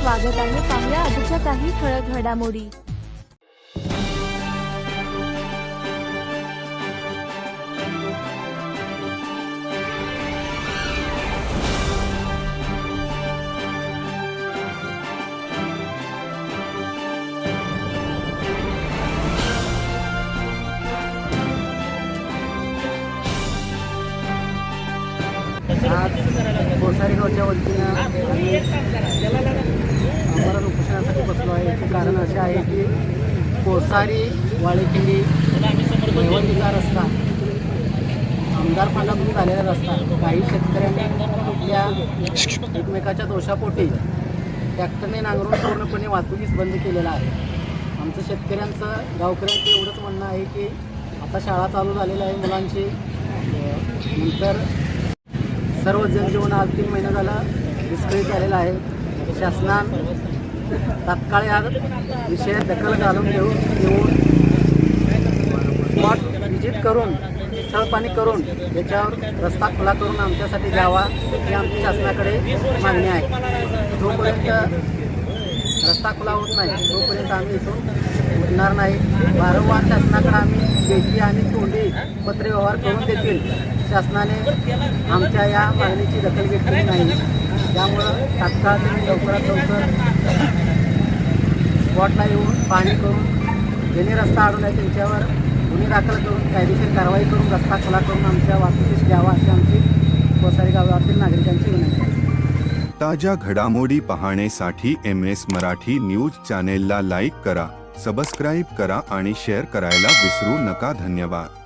स्वागत आहे. पाहुया आजच्या काही ठळक घडामोडी. आज कोसारी गावच्या वतीनं आम्ही उपोषणासाठी बसलो आहे. याचे कारण असे आहे की कोसारी वाळेखिंडी वैवंतीचा रस्ता आमदार फंडातून झालेला रस्ता काही शेतकऱ्यांनी आपल्या एकमेकाच्या दोषापोटी ट्रॅक्टरने नांगरून पूर्णपणे वाहतुकीस बंद केलेला आहे. आमचं शेतकऱ्यांचं गावकऱ्यांचं एवढंच म्हणणं आहे की आता शाळा चालू झालेल्या आहे मुलांची. नंतर सर्व जनजीवन आज तीन महिना झाला विस्कळीत झालेला आहे. शासनान तात्काळ या विषय दखल घालून घेऊन घेऊन स्पॉट व्हिजिट करून स्थळपाणी करून याच्यावर रस्ता खुला करून आमच्यासाठी द्यावा ही आमची शासनाकडे मागणी आहे. जोपर्यंत रस्ता खुला होत नाही तोपर्यंत आम्ही इथून उठणार नाही. वारंवार शासनाकडे आम्ही लेखी आणि तोंडी पत्रव्यवहार करून देखील शासनाने आमच्या या मागणीची दखल घेतली नाही. त्यामुळं तात्काळ लवकरात लवकर स्पॉटला येऊन पाहणी करून ज्यांनी रस्ता अडून आहे त्यांच्यावर गुन्हे दाखल करून कायदेशीर कारवाई करून रस्ता खुला करून आमच्या वाहतुकीस द्यावा अशी आमची कोसारी गावातील नागरिकांची विनंती आहे. ताज्या घडामोडी पाहण्यासाठी एम एस मराठी न्यूज चॅनेलला लाईक करा सबस्क्राईब करा आणि शेअर करायला विसरू नका. धन्यवाद.